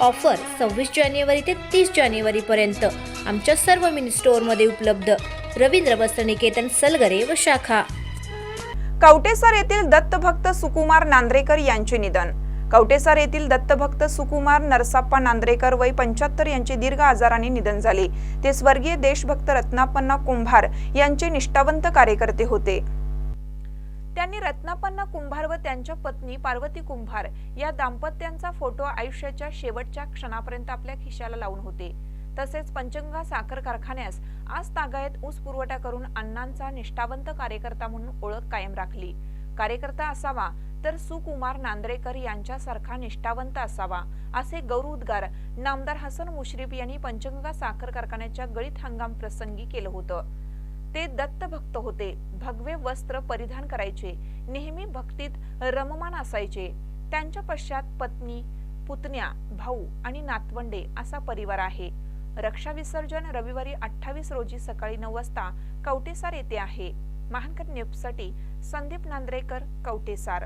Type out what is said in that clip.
Offer सव्वीस जानेवारी ते तीस जानेवारीपर्यंत आमच्या सर्व मिनी स्टोअरमध्ये उपलब्ध. रवींद्र वस्त्रनिकेतन सलगरे व शाखा. कवटेसर येथील दत्तभक्त सुकुमार नांद्रेकर यांचे निधन. कवटेसर येथील दत्तभक्त सुकुमार नरसाप्पा नांद्रेकर वय पंच्याहत्तर यांचे दीर्घ आजाराने निधन झाले. ते स्वर्गीय देशभक्त रत्नापन्ना कुंभार यांचे निष्ठावंत कार्यकर्ते होते. त्यांनी रत्नापन्ना कुंभार व त्यांच्या पत्नी पार्वती कुंभार या दाम्पत्यांचा फोटो आयुष्याच्या शेवटच्या क्षणापर्यंत आपल्या खिशाला लावून होते. तसेच पंचगंगा साखर कारखान्यास आज तागायत ऊस पुरवठा करून अण्णांचा निष्ठावंत कार्यकर्ता म्हणून ओळख कायम राखली. कार्यकर्ता असावा तर सुकुमार नांद्रेकर यांच्यासारखा निष्ठावंत असावा असे गौरवोद्गार नामदार हसन मुश्रीफ यांनी पंचगंगा साखर कारखान्याच्या गळीत हंगाम प्रसंगी केलं होतं. ते दत्तभक्त होते. भगवे वस्त्र परिधान करायचे. नेहमी भक्तीत रममान असायचे. त्यांच्या पश्चात पत्नी पुतण्या भाऊ आणि नातवंडे असा परिवार आहे. रक्षा विसर्जन रविवारी अठ्ठावीस रोजी सकाळी नऊ वाजता कवटेसार येथे आहे. महानकर न्यूजसाठी संदीप नांद्रेकर कवटेसार.